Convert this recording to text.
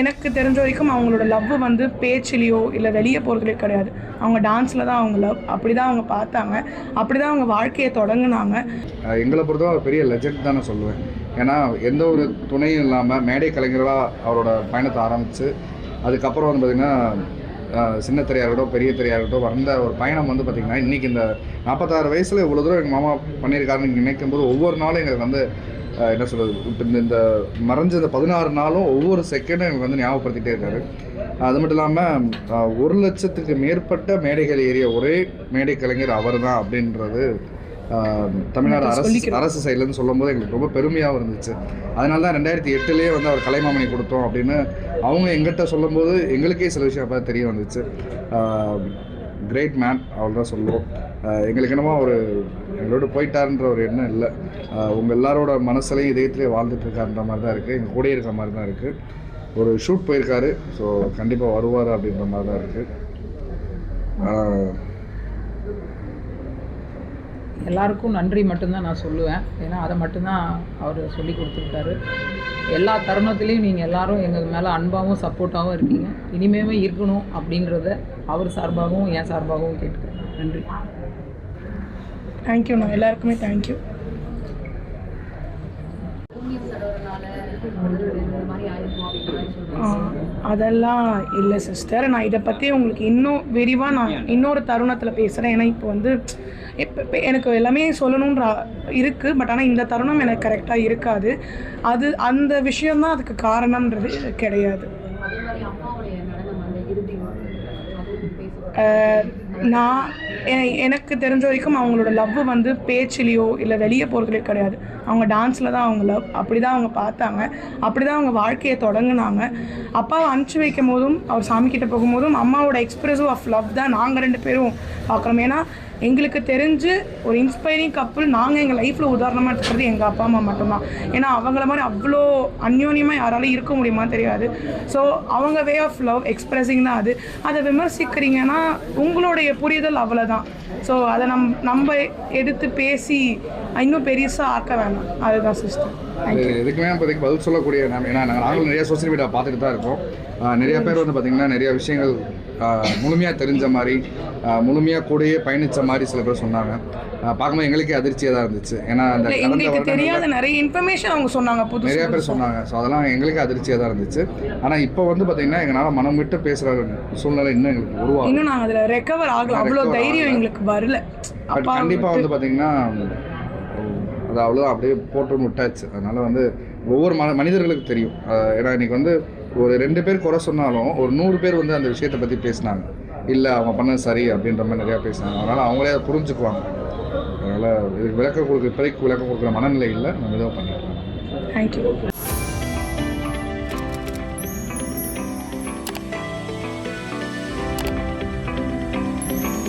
எனக்கு தெரிஞ்ச வரைக்கும் அவங்களோட லவ் வந்து பேச்சிலையோ இல்லை வெளியே போகிறதுலையோ கிடையாது. அவங்க டான்ஸில் தான் அவங்க லவ் அப்படி தான் அவங்க பார்த்தாங்க. அப்படி தான் அவங்க வாழ்க்கையை தொடங்கினாங்க. எங்களை பொறுத்தவரை அவர் பெரிய லெஜெண்ட் தான் நான் சொல்லுவேன். ஏன்னா எந்த ஒரு துணையும் இல்லாமல் மேடை கலைஞராக அவரோட பயணத்தை ஆரம்பித்து அதுக்கப்புறம் வந்து பார்த்திங்கன்னா சின்ன திரையாக இருக்கட்டும் பெரிய திரையாக இருக்கட்டும் வந்த ஒரு பயணம் வந்து பார்த்திங்கன்னா இன்றைக்கி இந்த நாற்பத்தாறு வயசில் இவ்வளோ தூரம் எங்கள் மாமா பண்ணியிருக்காருன்னு நினைக்கும் போது ஒவ்வொரு நாளும் எங்களுக்கு வந்து என்ன சொல்கிறது இப்போ இந்த மறைஞ்ச இந்த பதினாறு நாளும் ஒவ்வொரு செகண்டும் எனக்கு வந்து ஞாபகப்படுத்திட்டே இருக்காரு. அது மட்டும் இல்லாமல் ஒரு லட்சத்துக்கு மேற்பட்ட மேடைகள் ஏறிய ஒரே மேடை கலைஞர் அவர் தான் அப்படின்றது தமிழ்நாடு அரசு. அரசு சைட்லேருந்து சொல்லும்போது எங்களுக்கு ரொம்ப பெருமையாகவும் இருந்துச்சு. அதனால தான் ரெண்டாயிரத்தி எட்டுலேயே வந்து அவர் கலைமாமணி கொடுத்தோம் அப்படின்னு அவங்க எங்கிட்ட சொல்லும்போது எங்களுக்கே சில விஷயம் அப்போ தெரிய வந்துச்சு. கிரேட் மேன் அவள் தான் சொல்லுவோம். எங்களுக்கு என்னமோ ஒரு எங்களோட போயிட்டாருன்ற ஒரு எண்ணம் இல்லை. உங்கள் எல்லாரோட மனசுலையும் இதயத்திலே வாழ்ந்துட்டு இருக்காருன்ற மாதிரி தான் இருக்குது எங்கள் கூடயே இருக்கிற மாதிரி தான் இருக்குது ஒரு ஷூட் போயிருக்காரு. ஸோ கண்டிப்பாக வருவார் அப்படின்ற மாதிரி தான் இருக்குது எல்லாருக்கும் நன்றி மட்டும்தான் நான் சொல்லுவேன். ஏன்னா அதை மட்டும்தான் அவர் சொல்லி கொடுத்துருக்காரு. எல்லா தருணத்துலேயும் நீங்கள் எல்லாரும் எங்கள் மேலே அன்பாகவும் சப்போர்ட்டாகவும் இருக்கீங்க. இனிமேவே இருக்கணும் அப்படின்றத அவர் சார்பாகவும் என் சார்பாகவும் கேட்டுக்கிறேன். நன்றி. தேங்க்யூண்ணா எல்லாருக்குமே தேங்க்யூ அதெல்லாம் இல்லை சிஸ்டர் நான் இதை பற்றி உங்களுக்கு இன்னும் விரிவாக நான் இன்னொரு தருணத்தில் பேசுகிறேன் ஏன்னா இப்போ வந்து இப்போ எனக்கு எல்லாமே சொல்லணுன்ற இருக்குது பட் ஆனால் இந்த தருணம் எனக்கு கரெக்டாக இருக்காது. அது அந்த விஷயம்தான் அதுக்கு காரணம்ன்றது கிடையாது. நான் எனக்கு தெரிஞ்ச வரைக்கும் அவங்களோட லவ் வந்து பேச்சிலையோ இல்லை வெளியே போகிறதுலையோ கிடையாது. அவங்க டான்ஸில் தான் அவங்க லவ் அப்படி தான் அவங்க பார்த்தாங்க. அப்படி தான் அவங்க வாழ்க்கையை தொடங்கினாங்க. அப்பாவை அனுப்பிச்சி வைக்கும் போதும் அவர் சாமி கிட்ட போகும்போதும் அம்மாவோட எக்ஸ்பிரசிவ் ஆஃப் லவ் தான் நாங்கள் ரெண்டு பேரும் பார்க்குறோம். ஏன்னா எங்களுக்கு தெரிஞ்சு ஒரு இன்ஸ்பைரிங் கப்புள் நாங்கள் எங்கள் லைஃப்பில் உதாரணமாக எடுத்துக்கிறது எங்கள் அப்பா அம்மா மட்டும்தான். ஏன்னா அவங்கள மாதிரி அவ்வளோ அந்யோன்யமாக யாராலையும் இருக்க முடியுமா தெரியாது. ஸோ அவங்க வே ஆஃப் லவ் எக்ஸ்பிரஸிங் தான் அது. அதை விமர்சிக்கிறீங்கன்னா உங்களுடைய புரிதல் அவ்வளோதான் ஸோ அதை நம் நம்ம எடுத்து பேசி இன்னும் பெருசாக ஆக்க வேணாம். அதுதான் சிஸ்டர் இது எதுக்குமே இப்போதைக்கு பதில் சொல்லக்கூடிய ஏன்னா நாங்கள் நாங்களும் நிறைய சோஷியல் மீடியா பார்த்துட்டு தான் இருக்கோம். நிறைய பேர் வந்து பார்த்திங்கன்னா நிறைய விஷயங்கள் முழுமையாக தெரிஞ்ச மாதிரி முழுமையாக கூடயே பயணித்த மாதிரி சில பேர் சொன்னாங்க. பார்க்கும்போது எங்களுக்கே அதிர்ச்சியாக தான் இருந்துச்சு. ஏன்னா அந்த எங்களுக்கு தெரியாத நிறைய இன்ஃபர்மேஷன் அவங்க சொன்னாங்க புதுசு நிறைய பேர். சொன்னாங்க. ஸோ அதெல்லாம் எங்களுக்கு அதிர்ச்சியாக தான் இருந்துச்சு. ஆனால் இப்போ வந்து பார்த்திங்கன்னா எங்களால் மனம் விட்டு பேசுகிற சூழ்நிலை இன்னும் எங்களுக்கு உருவாகும் இன்னும் நாங்கள் அதில் ரெக்கவர் ஆகல. அவ்வளோ தைரியம். எங்களுக்கு வரல. கண்டிப்பாக வந்து பார்த்தீங்கன்னா அது அவ்வளோ அப்படியே போட்டுன்னு விட்டாச்சு அதனால வந்து ஒவ்வொரு மன மனிதர்களுக்கு தெரியும். ஏன்னா இன்னைக்கு வந்து ஒரு ரெண்டு பேர் குறை சொன்னாலும் ஒரு நூறு பேர் வந்து அந்த விஷயத்தை பற்றி பேசினாங்க. இல்லை அவங்க பண்ணது சரி அப்படின்ற மாதிரி நிறையா பேசினாங்க. அதனால் அவங்களே அதை புரிஞ்சுக்குவாங்க. அதனால் இதுக்கு விளக்கம் கொடுக்க இப்போதைக்கு விளக்கம் கொடுக்குற மனநிலை இல்லை. நம்ம இதாக பண்ணிக்கலாம் தேங்க்யூ